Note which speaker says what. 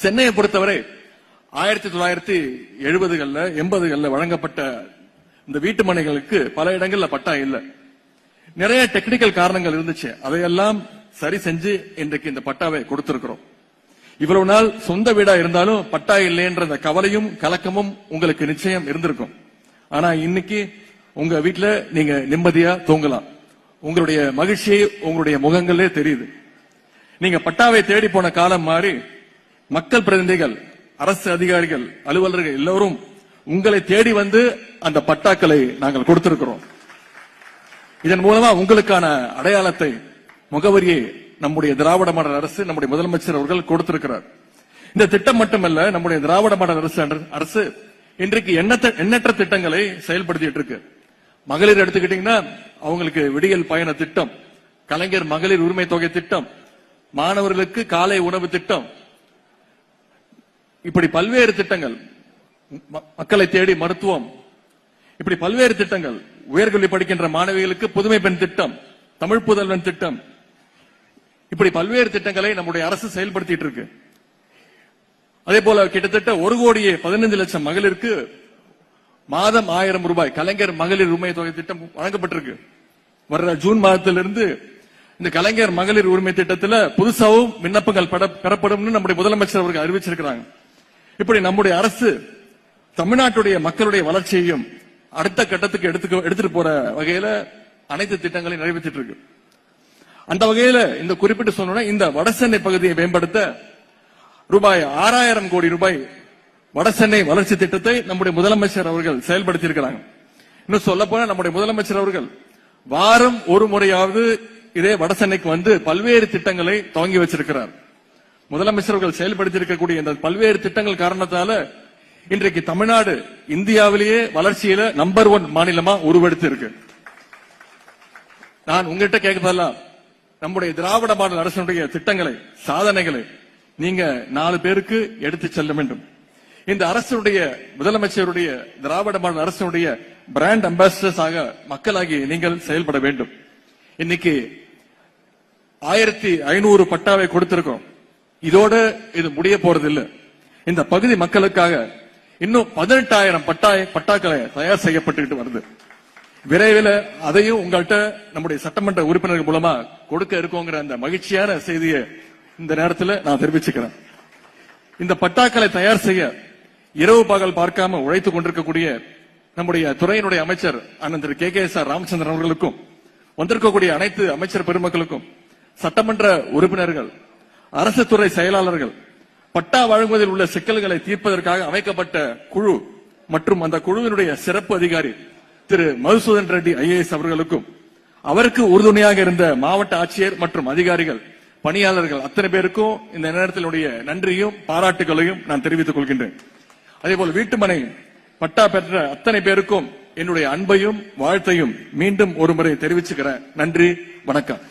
Speaker 1: சென்னையை பொறுத்தவரை ஆயிரத்தி தொள்ளாயிரத்தி எழுபதுகள்ல எண்பதுகள்ல வழங்கப்பட்ட இந்த வீட்டு மனைகளுக்கு பல இடங்கள்ல பட்டா இல்லை. நிறைய டெக்னிக்கல் காரணங்கள் இருந்துச்சு. அதையெல்லாம் சரி செஞ்சு இன்றைக்கு இந்த பட்டாவை கொடுத்திருக்கிறோம். இவ்வளவு நாள் சொந்த வீடா இருந்தாலும் பட்டா இல்லைன்ற அந்த கவலையும் கலக்கமும் உங்களுக்கு நிச்சயம் இருந்திருக்கும். ஆனா இன்னைக்கு உங்க வீட்டுல நீங்க நிம்மதியா தூங்கலாம். உங்களுடைய மகிழ்ச்சி உங்களுடைய முகங்களே தெரியுது. நீங்க பட்டாவை தேடி போன காலம் மாறி மக்கள் பிரதிநிதிகள் அரசு அதிகாரிகள் அலுவலர்கள் எல்லோரும் உங்களை தேடி வந்து அந்த பட்டாக்களை நாங்கள் கொடுத்திருக்கிறோம். இதன் மூலமா உங்களுக்கான அடையாளத்தை முகவரியை நம்முடைய திராவிட மாடல் அரசு நம்முடைய முதலமைச்சர் அவர்கள் கொடுத்திருக்கிறார். இந்த திட்டம் மட்டுமல்ல நம்முடைய திராவிட மாடல் அரசு அரசு இன்றைக்கு எண்ணற்ற எண்ணற்ற திட்டங்களை செயல்படுத்திட்டு இருக்கு. மகளிர் எடுத்துக்கிட்டீங்கன்னா அவங்களுக்கு விடியல் பயண திட்டம் கலைஞர் மகளிர் உரிமை தொகை திட்டம் மாணவர்களுக்கு காலை உணவு திட்டம் இப்படி பல்வேறு திட்டங்கள் ம- மக்களை தேடி மருத்துவம். இப்படி பல்வேறு திட்டங்கள். உயர்கல்வி படிக்கின்ற மாணவிகளுக்கு புதுமை பெண் திட்டம் தமிழ் புதல்வன் திட்டம். இப்படி பல்வேறு திட்டங்களை நம்முடைய அரசு செயல்படுத்திட்டு இருக்கு. அதே போல கிட்டத்தட்ட ஒரு கோடியே பதினைந்து லட்சம் மகளிருக்கு மாதம் ஆயிரம் ரூபாய் கலைஞர் மகளிர் உரிமை தொகை திட்டம் வழங்கப்பட்டிருக்கு. வர்ற ஜூன் மாதத்திலிருந்து இந்த கலைஞர் மகளிர் உரிமை திட்டத்தில் புதுசாகவும் விண்ணப்பங்கள் பெறப்படும் நம்முடைய முதலமைச்சர் அவர்கள் அறிவிச்சிருக்கிறாங்க. இப்படி நம்முடைய அரசு தமிழ்நாட்டுடைய மக்களுடைய வளர்ச்சியையும் அடுத்த கட்டத்துக்கு எடுத்துக்க எடுத்துட்டு போற வகையில அனைத்து திட்டங்களையும் நிறைவேற்றிட்டு இருக்கு அந்த வகையில இந்த குறிப்பிட்டு சொல்லணும்னா இந்த வடசென்னை பகுதியை மேம்படுத்த ரூபாய் ஆறாயிரம் கோடி ரூபாய் வடசென்னை வளர்ச்சி திட்டத்தை நம்முடைய முதலமைச்சர் அவர்கள் செயல்படுத்தி இருக்கிறாங்க இன்னும் சொல்ல போனா நம்முடைய முதலமைச்சர் அவர்கள் வாரம் ஒரு முறையாவது இதே வடசென்னைக்கு வந்து பல்வேறு திட்டங்களை துவங்கி வச்சிருக்கிறார். முதலமைச்சர்கள் செயல்படுத்தி இருக்கக்கூடிய இந்த பல்வேறு திட்டங்கள் காரணத்தால இன்றைக்கு தமிழ்நாடு இந்தியாவிலேயே வளர்ச்சியில நம்பர் ஒன் மாநிலமா உருவெடுத்து இருக்கு நான் உங்ககிட்ட கேட்கறதெல்லாம் நம்முடைய திராவிட மாடல் அரசனுடைய திட்டங்களை சாதனைகளை நீங்க நாலு பேருக்கு எடுத்து செல்ல வேண்டும். இந்த அரசுடைய முதலமைச்சருடைய திராவிட மாடல் அரசனுடைய பிராண்ட் அம்பாசிடர்ஸ் ஆக மக்களாகி நீங்கள் செயல்பட வேண்டும். இன்னைக்கு ஆயிரத்தி ஐநூறு பட்டாவை கொடுத்திருக்கோம். இதோட இது முடிய போறதில்லை. இந்த பகுதி மக்களுக்காக இன்னும் பதினெட்டாயிரம் பட்டாய் பட்டாக்களை தயார் செய்யப்பட்டுக்கிட்டு வருது. விரைவில் அதையும் உங்கள்கிட்ட நம்முடைய சட்டமன்ற உறுப்பினர்கள் மூலமா கொடுக்க இருக்கோங்கிற அந்த மகிழ்ச்சியான செய்தியை இந்த நேரத்தில் நான் தெரிவிச்சுக்கிறேன். இந்த பட்டாக்களை தயார் செய்ய இரவு பகல் பார்க்காம உழைத்துக் கொண்டிருக்கக்கூடிய நம்முடைய துறையினுடைய அமைச்சர் அண்ணன் Thiru K. K. S R Ramachandran அவர்களுக்கும் வந்திருக்கக்கூடிய அனைத்து அமைச்சர் பெருமக்களுக்கும் சட்டமன்ற உறுப்பினர்கள் அரசு துறை செயலாளர்கள் பட்டா வழங்குவதில் உள்ள சிக்கல்களை தீர்ப்பதற்காக அமைக்கப்பட்ட குழு மற்றும் அந்த குழுவினுடைய சிறப்பு அதிகாரி திரு மதுசூதன் ரெட்டி ஐஏஎஸ் அவர்களுக்கும் அவருக்கு உறுதுணையாக இருந்த மாவட்ட ஆட்சியர் மற்றும் அதிகாரிகள் பணியாளர்கள் அத்தனை பேருக்கும் இந்த நேரத்தினுடைய நன்றியும் பாராட்டுகளையும் நான் தெரிவித்துக் கொள்கின்றேன். அதேபோல் வீட்டுமனை பட்டா பெற்ற அத்தனை பேருக்கும் என்னுடைய அன்பையும் வாழ்த்தையும் மீண்டும் ஒருமுறை தெரிவிச்சுக்கிறேன் நன்றி வணக்கம்.